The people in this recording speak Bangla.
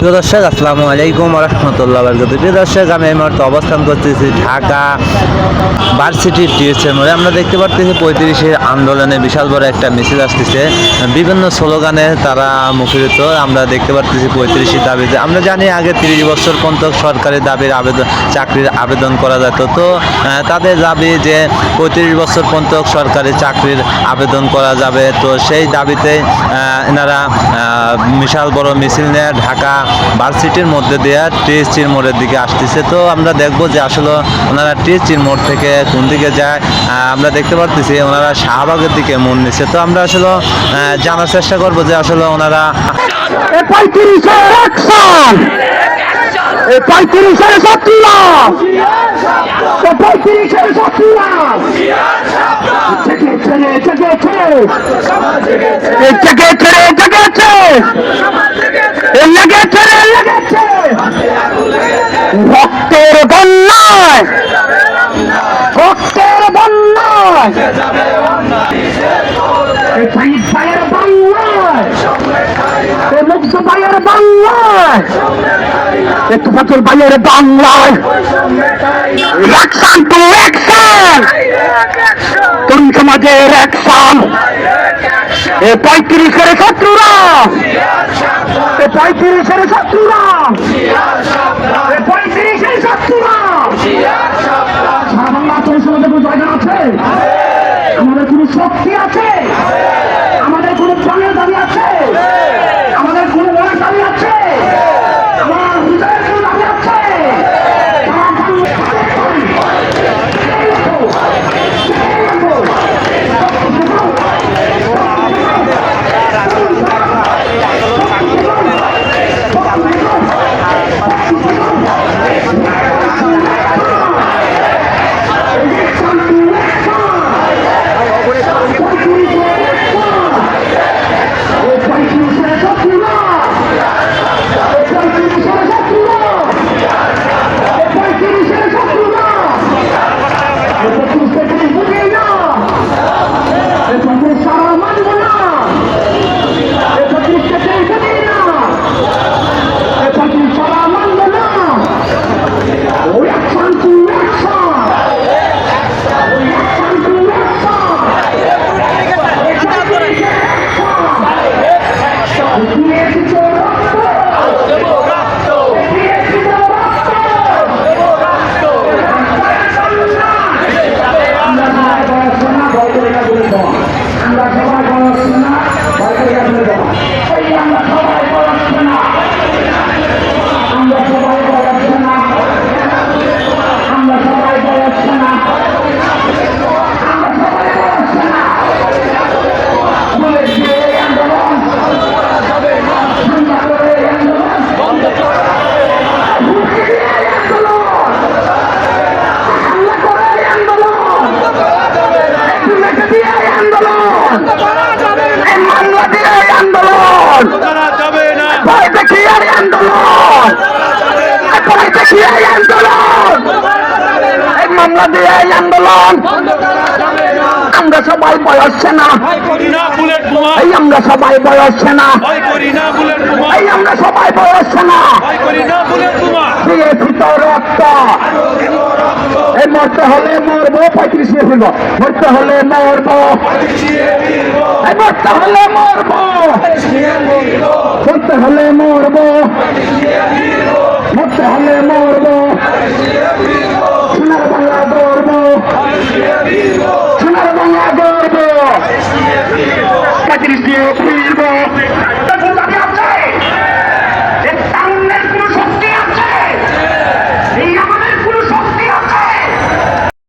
প্রিয় দর্শক, আসসালামু আলাইকুম রহমতুল্লাহ বরকত প্রিয় দর্শক, আমি এই মুহূর্তে অবস্থান করতেছি ঢাকা ভার্সিটি টিএসএর মোড়ে আমরা দেখতে পাচ্ছি পঁয়ত্রিশের আন্দোলনে বিশাল বড় একটা মিছিল আসতেছে। বিভিন্ন স্লোগানে তারা মুখরিত। আমরা দেখতে পাচ্ছি পঁয়ত্রিশের দাবিতে। আমরা জানি আগে তিরিশ বছর পর্যন্ত সরকারি দাবির আবেদন, চাকরির আবেদন করা যেত। তো তাদের দাবি যে পঁয়ত্রিশ বছর পর্যন্ত সরকারি চাকরির আবেদন করা যাবে। তো সেই দাবিতে এনারা বিশাল বড় মিছিল নিয়ে ঢাকা ভার্সিটির মধ্যে দিয়ে টিএসচির মোড়ের দিকে আসতেছে। তো আমরা দেখব যে আসলে ওনারা টিএসচির মোড় থেকে কোন দিকে যায়। আমরা দেখতে পারতেছি ওনারা শাহবাগের দিকে মন নিচ্ছে তো আমরা আসলে জানার চেষ্টা করব যে আসলে ওনারা রক্তের বন্যায় রক্তের বন্যায়। বাংলায় এ মুগ্ধ ভাইয়ের বাংলায় অ্যাকশন টু অ্যাকশন তরুণ সমাজের অ্যাকশন পঁয়ত্রিশের শত্রুরা, এ পঁয়ত্রিশের শত্রুরা। শক্তি আমরা আন্দোলন। ভয় দেখিয়ে আন্দোলন। ভয় দেখিয়ে আন্দোলন। এই মামলা দিয়ে এই আন্দোলন। আমরা সবাই বয়স সেনা। ভয় করি না এই আমরা সবাই বয়স সেনা। ভয় করি না এই আমরা সবাই না রক্ত। এই মরতে হলে মরবো পঁয়ত্রিশ ফিরবো মরতে হলে মরবো। মরতে হলে মরবো। হলে মরবো মরতে হলে